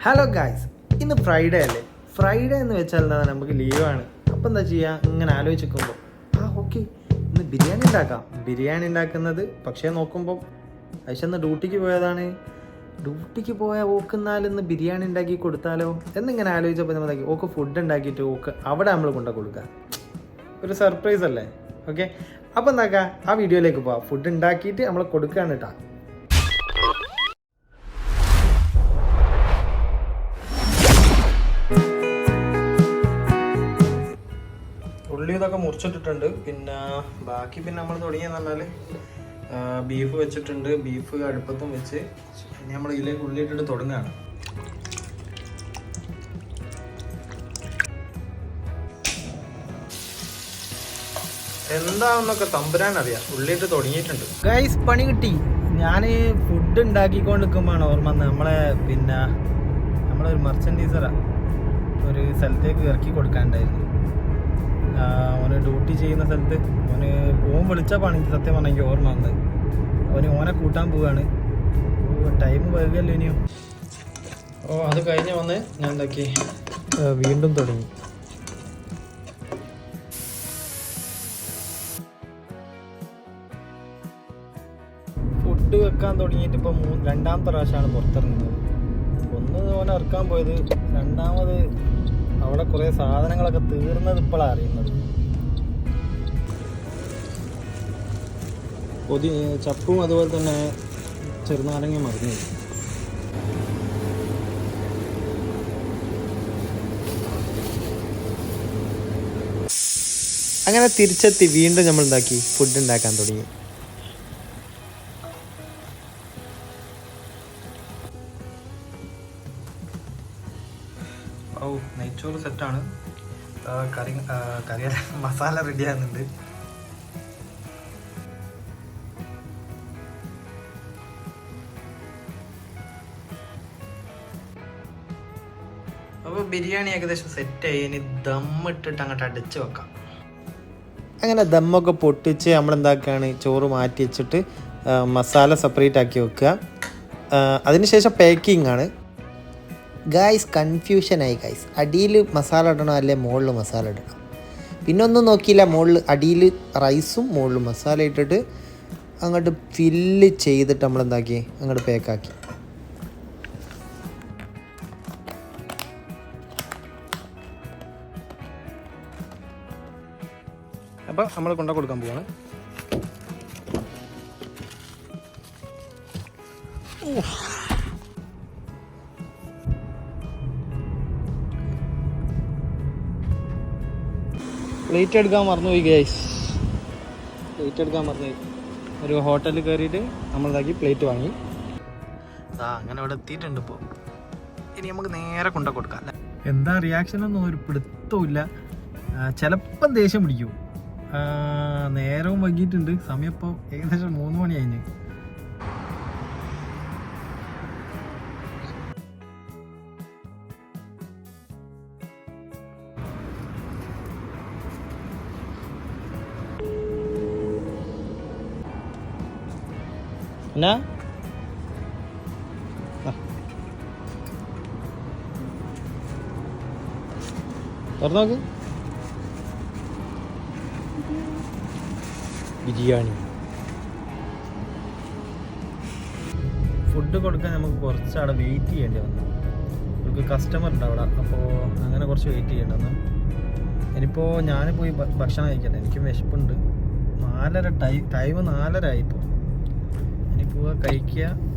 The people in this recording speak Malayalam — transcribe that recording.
ഹലോ ഗായ്സ് ഇന്ന് ഫ്രൈഡേ അല്ലേ? ഫ്രൈഡേ എന്ന് വെച്ചാൽ എന്താ നമുക്ക് ലീവാണ് അപ്പം എന്താ ചെയ്യുക ഇങ്ങനെ ആലോചിച്ച് നിൽക്കുമ്പോൾ ആ ഓക്കെ ഇന്ന് ബിരിയാണി ഉണ്ടാക്കാം. ബിരിയാണി ഉണ്ടാക്കുന്നത് പക്ഷേ നോക്കുമ്പോൾ അയച്ചെന്ന് ഡ്യൂട്ടിക്ക് പോയതാണ്. ഡ്യൂട്ടിക്ക് പോയ ഓക്കുന്നാൽ ഇന്ന് ബിരിയാണി ഉണ്ടാക്കി കൊടുത്താലോ? എന്നിങ്ങനെ ആലോചിച്ചപ്പോൾ നമ്മൾ ഓക്ക് ഫുഡ് ഉണ്ടാക്കിയിട്ട് ഓക്ക് അവിടെ നമ്മൾ കൊണ്ടു കൊടുക്കുക ഒരു സർപ്രൈസ് അല്ലേ? ഓക്കെ അപ്പോൾ എന്താക്കാം? ആ വീഡിയോയിലേക്ക് പോവാം. ഫുഡ് ഉണ്ടാക്കിയിട്ട് നമ്മൾ കൊടുക്കുകയാണ് കേട്ടോ ഇതൊക്കെ മുറിച്ചിട്ടിട്ടുണ്ട്. പിന്നെ ബാക്കി പിന്നെ നമ്മൾ തുടങ്ങിയെന്ന് പറഞ്ഞാൽ ബീഫ് വെച്ചിട്ടുണ്ട്. ബീഫ് അടുപ്പത്തും വെച്ച് ഇനി നമ്മൾ ഇതിലേക്ക് ഉള്ളിയിട്ടിട്ട് തുടങ്ങുകയാണ് എന്താണെന്നൊക്കെ തമ്പുരാൻ അറിയാം. ഉള്ളിയിട്ട് തുടങ്ങിയിട്ടുണ്ട്. ഗൈസ് പണി കിട്ടി. ഞാൻ ഫുഡ് ഉണ്ടാക്കിക്കൊണ്ട് നിൽക്കുമ്പോഴാണ് ഓർമ്മ നമ്മളെ പിന്നെ നമ്മളൊരു മർച്ചൻഡീസറാ ഒരു സ്ഥലത്തേക്ക് ഇറക്കി കൊടുക്കാനുണ്ടായിരുന്നു. ഡ്യൂട്ടി ചെയ്യുന്ന സ്ഥലത്ത് അവന് ഓൻ വിളിച്ച പണിക്ക് സത്യം പറഞ്ഞാൽ എനിക്ക് ഓർമ്മ വന്നത്. അവന് ഓനെ കൂട്ടാൻ പോവാണ്. ടൈം വരികയല്ലോ ഇനിയും. ഓ അത് കഴിഞ്ഞ് വന്ന് ഞാൻ എന്താക്കി? വീണ്ടും തുടങ്ങി. ഫുഡ് വെക്കാൻ തുടങ്ങിയിട്ട് ഇപ്പോൾ മൂന്ന് രണ്ടാമത്തെ പ്രാവശ്യമാണ് പുറത്തിറങ്ങുന്നത്. ഒന്ന് ഓനെ ഇറക്കാൻ പോയത് രണ്ടാമത് അവിടെ കുറേ സാധനങ്ങളൊക്കെ തീർന്നത് ഇപ്പോഴാണ് അറിയുന്നത്. പൊതി ചപ്പും അതുപോലെ തന്നെ ചെറുനാരങ്ങ മറിഞ്ഞു. അങ്ങനെ തിരിച്ചെത്തി വീണ്ടും നമ്മൾ എന്താക്കി ഫുഡ് ഉണ്ടാക്കാൻ തുടങ്ങി. ഓ നെയ്ച്ചോറ് സെറ്റാണ് കറി കറിയല്ല മസാല റെഡി ആകുന്നുണ്ട് അപ്പോൾ ബിരിയാണി ഏകദേശം സെറ്റ് സെറ്റായി ഇനി ദമ്മിട്ടിട്ട് അങ്ങോട്ട് അടിച്ച് വെക്കാം. അങ്ങനെ ദമ്മൊക്കെ പൊട്ടിച്ച് നമ്മൾ എന്താക്കുകയാണ് ചോറ് മാറ്റി വെച്ചിട്ട് മസാല സെപ്പറേറ്റ് ആക്കി വെക്കുക. അതിനുശേഷം പാക്കിംഗ് ആണ്. ഗായ്സ് കൺഫ്യൂഷനായി ഗായ്സ് അടിയിൽ മസാല ഇടണോ അല്ലെ മുകളിൽ മസാല ഇടണം? പിന്നെ ഒന്നും നോക്കിയില്ല മുകളിൽ അടിയിൽ റൈസും മുകളിൽ മസാല ഇട്ടിട്ട് അങ്ങോട്ട് ഫില്ല് ചെയ്തിട്ട് നമ്മൾ എന്താക്കി അങ്ങോട്ട് പാക്കാക്കി അപ്പോൾ നമ്മൾ കൊണ്ടു കൊടുക്കാൻ പോവാണ്. പ്ലേറ്റ് എടുക്കാൻ മറന്നുപോയി ഗൈസ് പ്ലേറ്റ് എടുക്കാൻ മറന്നുപോയി ഒരു ഹോട്ടലിൽ കയറിയിട്ട് നമ്മളിതാക്കി പ്ലേറ്റ് വാങ്ങി. ആ അങ്ങനെ ഇവിടെ എത്തിയിട്ടുണ്ട് ഇപ്പോൾ ഇനി നമുക്ക് നേരെ കൊണ്ടു കൊടുക്കാം എന്താ റിയാക്ഷൻ ഒന്നും ഒരു പിടുത്തവും ചിലപ്പം ദേഷ്യം പിടിക്കും. ആ, നേരവും വൈകിട്ടുണ്ട് സമയം ഇപ്പോൾ ഏകദേശം മൂന്ന് മണി കഴിഞ്ഞ്. എന്നാ? ആ. നോക്ക് ബിരിയാണി. ഫുഡ് കൊടുക്കാൻ നമുക്ക് കുറച്ച് അവിടെ വെയിറ്റ് ചെയ്യേണ്ടി വന്നു. നമുക്ക് കസ്റ്റമർ ഉണ്ട് അവിടെ അപ്പോൾ അങ്ങനെ കുറച്ച് വെയിറ്റ് ചെയ്യേണ്ടി വന്നു. ഇനിയിപ്പോൾ ഞാൻ പോയി ഭക്ഷണം കഴിക്കട്ടെ. എനിക്ക് വിശപ്പുണ്ട്. നാലര ടൈം ടൈം നാലര ആയിപ്പോൾ ഇനി പോവുക കഴിക്കുക.